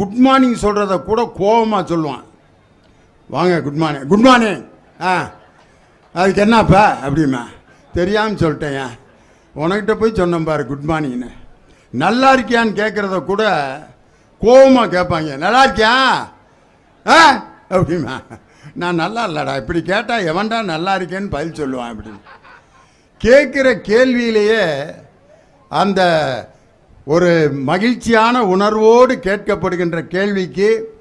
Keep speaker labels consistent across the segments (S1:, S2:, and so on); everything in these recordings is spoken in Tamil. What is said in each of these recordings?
S1: குட் மார்னிங் சொல்கிறத கூட கோபமாக சொல்லுவான். வாங்க குட் மார்னிங் குட் மார்னிங் ஆ அதுக்கு என்னப்பா அப்படிமா? தெரியாமல் சொல்லிட்டேன். உனக்கிட்ட போய் சொன்னேன் பாரு குட் மார்னிங்னு நல்லா இருக்கியான்னு கேட்குறத கூட கோபமாக கேட்பாங்க. நல்லா இருக்கியா? ஆ அப்படிமா. நான் நல்லா இல்லைடா. இப்படி கேட்டால் எவன்டா நல்லா இருக்கேன்னு பதில் சொல்லுவான் அப்படின்னு. கேட்குற கேள்வியிலேயே அந்த ஒரு மகிழ்ச்சியான உணர்வோடு கேட்கப்படுகின்ற கேள்விக்கு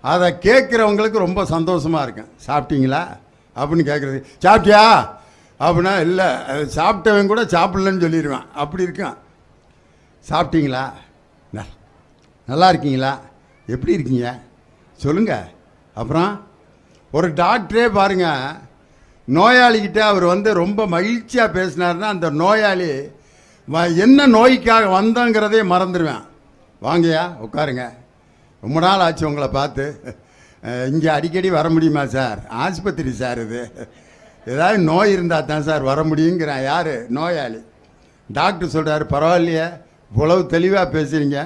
S1: அதை கேட்குறவங்களுக்கு ரொம்ப சந்தோஷமாக இருக்கும் சாப்பிட்டீங்களா? அப்படின்னு கேட்குறது சாப்பிட்டியா? அப்படின்னா இல்லை சாப்பிட்டவன் கூட சாப்பிட்லன்னு சொல்லிடுவான் அப்படி இருக்கான். சாப்பிட்டீங்களா? ந- நல்லா இருக்கீங்களா? எப்படி இருக்கீங்க? சொல்லுங்கள் அப்புறம் ஒரு டாக்டரே பாருங்கள் நோயாளிகிட்ட அவர் வந்து ரொம்ப மகிழ்ச்சியாக பேசினார்னா அந்த நோயாளி என்ன நோய்க்காக வந்தோங்கிறதே மறந்துடுவேன். வாங்கயா உட்காருங்க. ரொம்ப நாள் ஆச்சு உங்களை பார்த்து. இங்கே அடிக்கடி வர முடியுமா சார்? ஆஸ்பத்திரி சார் இது. ஏதாவது நோய் இருந்தால் தான் சார் வர முடியுங்கிறேன். யார்? நோயாளி. டாக்டர் சொல்கிறாரு பரவாயில்லையே இவ்வளவு தெளிவாக பேசுகிறீங்க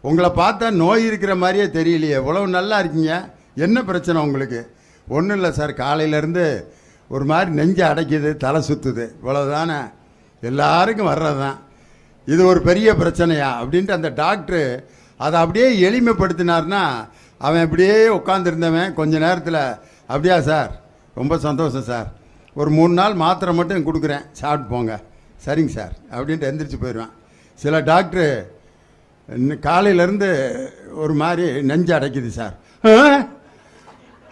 S1: உங்களை பார்த்தா நோய் இருக்கிற மாதிரியே தெரியலையே. இவ்வளவு நல்லா இருக்கீங்க. என்ன பிரச்சனை உங்களுக்கு? ஒன்றும் இல்லை சார். காலையிலேருந்து ஒரு மாதிரி நெஞ்சு அடைக்குது தலை சுற்றுது இவ்வளவுதானே? எல்லாருக்கும் வர்றது தான் இது ஒரு பெரிய பிரச்சனையா? அப்படின்ட்டு அந்த டாக்டரு அதை அப்படியே எளிமைப்படுத்தினார்னா அவன் அப்படியே உட்காந்துருந்தவன் கொஞ்ச நேரத்தில் அப்படியா சார் ரொம்ப சந்தோஷம் சார். ஒரு மூணு நாள் மாத்திரை மட்டும் கொடுக்குறேன். சாப்பிட்டு போங்க. சரிங்க சார் அப்படின்ட்டு எந்திரிச்சு போயிடுவான். சில டாக்டரு இன்னும் காலையிலேருந்து ஒரு மாதிரி நெஞ்சு அடைக்குது சார்.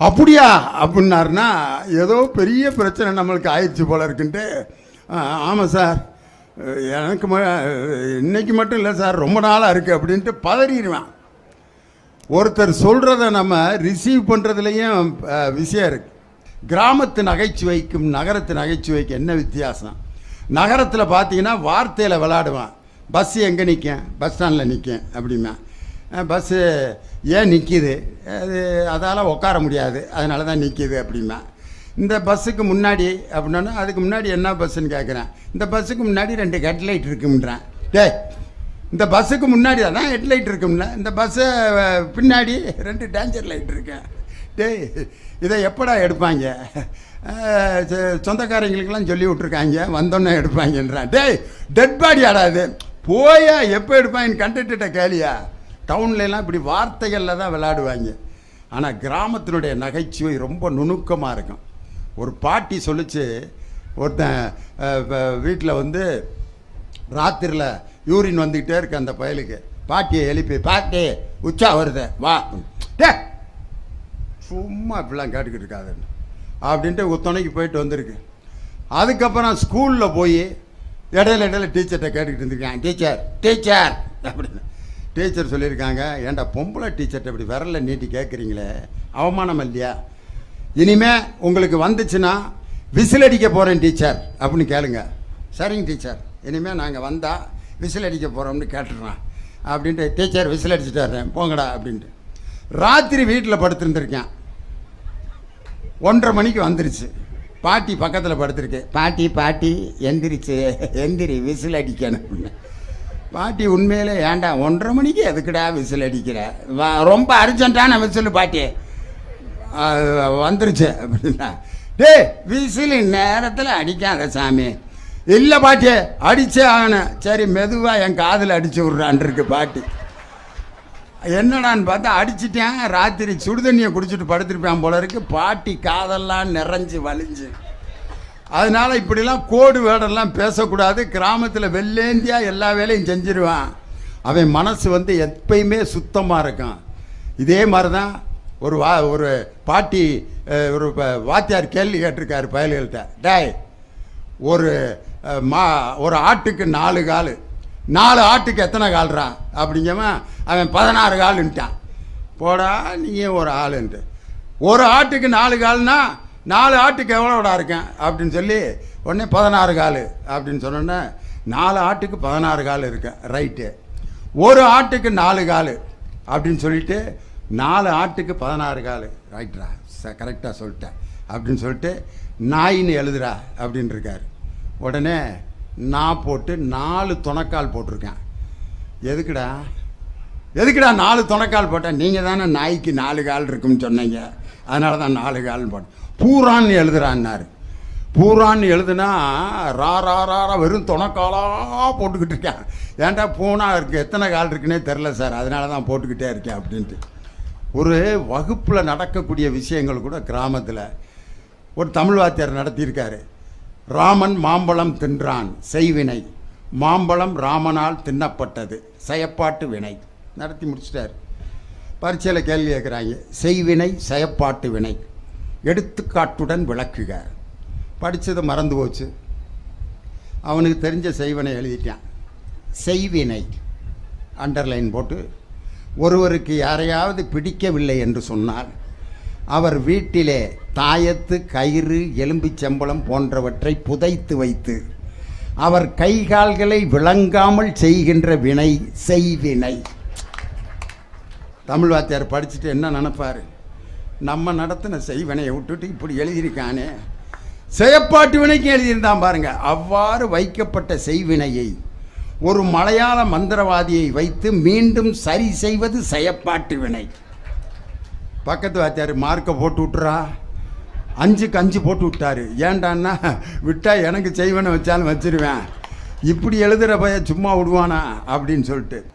S1: அப்படியா? அப்படின்னாருன்னா ஏதோ பெரிய பிரச்சனை நம்மளுக்கு ஆயிடுச்சு போல இருக்குன்ட்டு ஆமாம் சார். எனக்கு ம இன்னைக்கு மட்டும் இல்லை சார் ரொம்ப நாளாக இருக்குது அப்படின்ட்டு பதறிடுவான். ஒருத்தர் சொல்கிறத நம்ம ரிசீவ் பண்ணுறதுலையும் விஷயம் இருக்குது கிராமத்து நகைச்சுவைக்கும் நகரத்து நகைச்சுவைக்கு என்ன வித்தியாசம்? நகரத்தில் பார்த்தீங்கன்னா வார்த்தையில் விளாடுவேன். பஸ் எங்கே நிற்கேன் பஸ் ஸ்டாண்டில் நிற்கேன் அப்படிமா பஸ்ஸு ஏன் நிற்கிது அது அதால் உட்கார முடியாது. அதனால தான் நிற்கிது அப்படிமா இந்த பஸ்ஸுக்கு முன்னாடி அப்படின்னா அதுக்கு முன்னாடி என்ன பஸ்ஸுன்னு கேட்குறேன் இந்த பஸ்ஸுக்கு முன்னாடி ரெண்டு ஹெட்லைட் இருக்குன்றான் டேய் இந்த பஸ்ஸுக்கு முன்னாடி தான் ஹெட்லைட் இருக்கும்ல. இந்த பஸ்ஸு பின்னாடி ரெண்டு டேஞ்சர் லைட் இருக்கேன் டேய் இதை எப்படா எடுப்பாங்க? சொந்தக்காரங்களுக்கெல்லாம் சொல்லி விட்ருக்காங்க வந்தோன்னே எடுப்பாங்கன்றான். டேய் டெட் பாடி ஆடாது போயா எப்போ எடுப்பாங்கன்னு கண்டுட்டுட்ட கேளியா? டவுன்லலாம் இப்படி வார்த்தைகளில் தான் விளையாடுவாங்க. ஆனால் கிராமத்தினுடைய நகைச்சுவை ரொம்ப நுணுக்கமாக இருக்கும். ஒரு பாட்டி சொல்லிச்சு ஒருத்தன் வீட்டில் வந்து ராத்திரியில் யூரின் வந்துக்கிட்டே இருக்கு அந்த பயலுக்கு. பாட்டியை எழுப்பி பாட்டி உச்சா வருது வா. டே! சும்மா இப்படிலாம் கேட்டுக்கிட்டு இருக்காதுன்னு அப்படின்ட்டு ஒரு துணைக்கு போயிட்டு வந்திருக்கு. அதுக்கப்புறம் ஸ்கூலில் போய் இடையில இடையில டீச்சர்கிட்ட கேட்டுக்கிட்டு இருந்திருக்கேன். Teacher teacher! அப்படின்னு. டீச்சர் சொல்லியிருக்காங்க. ஏன்டா பொம்பளை டீச்சர்கிட்ட இப்படி விரல நீட்டி கேட்குறீங்களே அவமானம் இல்லையா? இனிமே உங்களுக்கு வந்துச்சுன்னா விசில் அடிக்க போகிறேன் டீச்சர். அப்படின்னு கேளுங்க. சரிங்க டீச்சர். இனிமேல் நாங்கள் வந்தால் விசில் அடிக்க போகிறோம்னு கேட்டுடுறான் அப்படின்ட்டு டீச்சர் விசில் அடிச்சுட்டு வர்றேன். போங்கடா அப்படின்ட்டு. ராத்திரி வீட்டில் படுத்துருந்துருக்கேன். ஒன்றரை மணிக்கு வந்துருச்சு. பாட்டி பக்கத்தில் படுத்துருக்கு. பாட்டி பாட்டி எந்திரிச்சு எந்திரி விசில் அடிக்கணும் அப்படின்னு. பாட்டி உண்மையிலே ஏன்டா ஒன்றரை மணிக்கு எதுக்குடா விசில் அடிக்கிற வா- ரொம்ப அர்ஜென்ட்டான விசில் பாட்டி. வந்துருச்சு. அப்படின்னா டேய் விசில் நேரத்தில் அடிக்காத சாமி. இல்லை பாட்டி அடிச்சே ஆகணும். சரி மெதுவாக என் காதில் அடிச்சு விட்றான் இருக்கு பாட்டி. என்னடான்னு பார்த்தா அடிச்சிட்டேன். ராத்திரி சுடுதண்ணியை குடிச்சிட்டு படுத்திருப்பேன் போல இருக்கு. பாட்டி காதெல்லாம் நிறைஞ்சு வலிஞ்சு. அதனால இப்படிலாம் கோடு வேடெல்லாம் பேசக்கூடாது. கிராமத்தில் வெள்ளேந்தியா எல்லா வேலையும் செஞ்சிருவான். அவன் மனசு வந்து எப்பயுமே சுத்தமாக இருக்கும் இதே மாதிரி தான் ஒரு வா ஒரு பாட்டி ஒரு வாத்தியார் கேள்வி கேட்டிருக்காரு பயல்கள்கிட்ட. டேய் ஒரு மா ஒரு ஆட்டுக்கு நாலு கால். நாலு ஆட்டுக்கு எத்தனை கால்றான் அப்படிங்கவன் அவன் பதினாறு கால்ன்ட்டான். போடா நீயும் ஒரு ஆளுன்ட்டு. ஒரு ஆட்டுக்கு நாலு கால்னா நாலு ஆட்டுக்கு எவ்வளோடா இருக்கேன்? அப்படின்னு சொல்லி உடனே பதினாறு கால் அப்படின்னு சொன்னோன்னே நாலு ஆட்டுக்கு பதினாறு கால் இருக்கேன் ரைட்டு. ஒரு ஆட்டுக்கு நாலு கால் அப்படின்னு சொல்லிட்டு நாலு ஆட்டுக்கு பதினாறு கால். ரைட்ரா ச கரெக்டாக சொல்லிட்டேன் அப்படின்னு சொல்லிட்டு நாயின்னு எழுதுறா அப்படின்னு இருக்கார். உடனே நான் போட்டு நாலு துணக்கால் போட்டிருக்கேன். எதுக்குடா? எதுக்குடா நாலு துணைக்கால் போட்டேன் நீங்கள் தானே நாய்க்கு நாலு கால் இருக்குன்னு சொன்னீங்க. அதனால தான் நாலு கால்னு போட்டேன் பூரான்னு எழுதுறான்னாரு. பூரான்னு எழுதுனா ரா ரா ரா ரா வெறும் துணைக்காலாக போட்டுக்கிட்டு இருக்கேன். ஏன்டா பூனா இருக்குது எத்தனை கால் இருக்குன்னே தெரில சார். அதனால தான் போட்டுக்கிட்டே இருக்கேன் அப்படின்ட்டு. ஒரு வகுப்பில் நடக்கக்கூடிய விஷயங்கள் கூட கிராமத்தில். ஒரு தமிழ் வாத்தியார் நடத்தியிருக்காரு. ராமன் மாம்பழம் தின்றான் செய்வினை. மாம்பழம் ராமனால் தின்னப்பட்டது செயப்பாட்டு வினை. நடத்தி முடிச்சிட்டார். பரீட்சையில் கேள்வி கேட்குறாங்க செய்வினை செயப்பாட்டு வினை. எடுத்துக்காட்டுடன் விளக்குக. படித்தது மறந்து போச்சு. அவனுக்கு தெரிஞ்ச செய்வினை எழுதிட்டான். செய்வினை. அண்டர்லைன் போட்டு ஒருவருக்கு யாரையாவது பிடிக்கவில்லை என்று சொன்னால் அவர் வீட்டிலே தாயத்து கயிறு எலும்பிச்சம்பளம் போன்றவற்றை புதைத்து வைத்து அவர் கை கால்களை விளங்காமல் செய்கின்ற வினை செய்வினை. தமிழ் வாத்தியார் படிச்சுட்டு என்ன நினைப்பாரு? நம்ம நடத்தின செய்வினையை விட்டுட்டு இப்படி எழுதியிருக்கானே. செயப்பாட்டு வினைக்கு எழுதியிருந்தான் பாருங்கள் அவ்வாறு வைக்கப்பட்ட செய்வினையை ஒரு மலையாள மந்திரவாதியை வைத்து மீண்டும் சரி செய்வது செயப்பாட்டு வினை. பக்கத்து வாத்தியார் மார்க்கை போட்டு விட்டுறா. அஞ்சுக்கு அஞ்சு போட்டு விட்டாரு. ஏண்டான்னா விட்டால் எனக்கு செய்வனை வச்சாலும் வச்சிருவேன். இப்படி எழுதுகிற பையன் சும்மா விடுவானா அப்படின்னு சொல்லிட்டு.